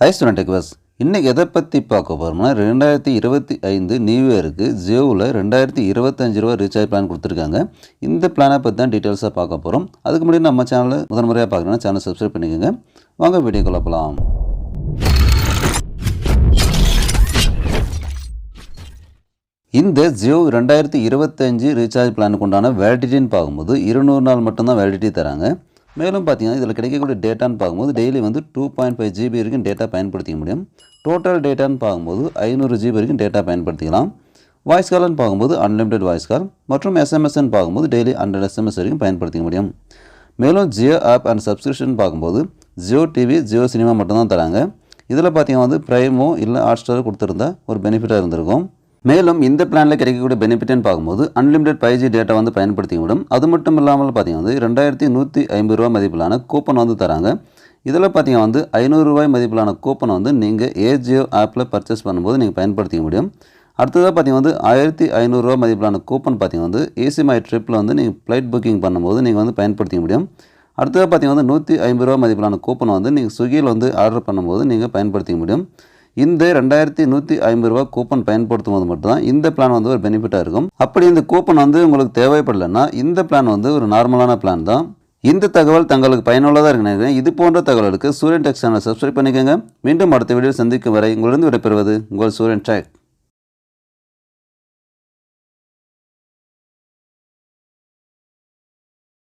High student டெக்வஸ் இன்றைக்கி எதை பற்றி பார்க்க போகிறோம்னா ரெண்டாயிரத்தி இருபத்தி ஐந்து நியூ இயருக்கு ஜியோவில் ரெண்டாயிரத்தி இருபத்தஞ்சு ரூபா ரீசார்ஜ் பிளான் கொடுத்துருக்காங்க. இந்த பிளானை பற்றி தான் டீட்டெயில்ஸாக பார்க்க போகிறோம் அதுக்கு முன்னாடி நம்ம சேனலை முதன் முறையாக பார்க்குறோன்னா சேனல் சப்ஸ்கிரைப் பண்ணிக்கோங்க. வாங்க வீடியோக்குள்ள போகலாம் இந்த ஜியோ ரெண்டாயிரத்தி இருபத்தஞ்சு ரீசார்ஜ் பிளானுக்கு உண்டான வேலிடிட்டின்னு பார்க்கும்போது இருநூறு நாள் மட்டும்தான் வேலிடிட்டி தராங்க. மேலும் பார்த்தீங்கன்னா இதில் கிடைக்கக்கூடிய டேட்டான்னு பார்க்கும்போது டெய்லி வந்து டூ பாயிண்ட் ஃபைவ் ஜிபி வரைக்கும் டேட்டா பயன்படுத்திக்க முடியும். டோட்டல் டேட்டான்னு பார்க்கும்போது ஐநூறு ஜிபி வரைக்கும் டேட்டா பயன்படுத்திக்கலாம். வாய்ஸ் கால்னு பார்க்கும்போது அன்லிமிடெட் வாய்ஸ் கால் மற்றும் எஸ்எம்எஸ்ன்னு பார்க்கும்போது டெய்லி ஹண்ட்ரட் எஸ்எம்எஸ் வரைக்கும் பயன்படுத்திக்க முடியும். மேலும் ஜியோ ஆப் அண்ட் சப்ஸ்கிரிப்ஷன் பார்க்கும்போது ஜியோ டிவி ஜியோ சினிமா மட்டும்தான் தராங்க. இதில் பார்த்தீங்கன்னா வந்து ப்ரைமோ இல்லை ஹாட் ஸ்டாரோ கொடுத்துருந்தா ஒரு பெனிஃபிட்டாக இருந்திருக்கும். மேலும் இந்த பிளானில் கிடைக்கக்கூடிய பெனிஃபிட்னு பார்க்கும்போது அன்லிமிடெட் ஃபைவ் ஜி டேட்டா வந்து பயன்படுத்தி விடும் அது மட்டும் இல்லாமல் பார்த்தீங்கன்னா வந்து ரெண்டாயிரத்தி நூற்றி ஐம்பது ரூபா மதிப்பிலான கூப்பன் வந்து தராங்க. இதில் பார்த்தீங்கன்னா வந்து ஐநூறுரூவாய் மதிப்பிலான கூப்பன் வந்து நீங்கள் ஏஜியோ ஆப்பில் பர்ச்சேஸ் பண்ணும்போது நீங்கள் பயன்படுத்திக்க முடியும். அடுத்ததாக பார்த்தீங்கன்னா வந்து ஆயிரத்தி ஐநூறுரூவா மதிப்பிலான கூப்பன் பார்த்தீங்கன்னா வந்து ஏசி மை ட்ரிப்பில் வந்து நீங்கள் ஃப்ளைட் புக்கிங் பண்ணும்போது நீங்கள் வந்து பயன்படுத்திக்க முடியும். அடுத்ததாக பார்த்தீங்கன்னா வந்து நூற்றி ஐம்பது ரூபா மதிப்பிலான கூப்பன் வந்து நீங்கள் ஸ்விக்கியில் வந்து ஆர்டர் பண்ணும்போது நீங்கள் பயன்படுத்திக்க முடியும். இந்த ரெண்டாயிரத்தி நூற்றி ஐம்பது ரூபா கூப்பன் பயன்படுத்தும் போது மட்டும்தான் இந்த பிளான் வந்து ஒரு பெனிஃபிட்டாக இருக்கும். அப்படி இந்த கூப்பன் வந்து உங்களுக்கு தேவைப்படலைன்னா இந்த பிளான் வந்து ஒரு நார்மலான பிளான் தான். இந்த தகவல் தங்களுக்கு பயனுள்ளதாக இருக்கிறேன் இது போன்ற தகவலுக்கு சூரியன் டெக் சேனல் சப்ஸ்கிரைப் பண்ணிக்கோங்க. மீண்டும் அடுத்த வீடியோ சந்திக்கும் வரை உங்களிடம் விடைபெறுவது உங்கள் சூரியன் டெக்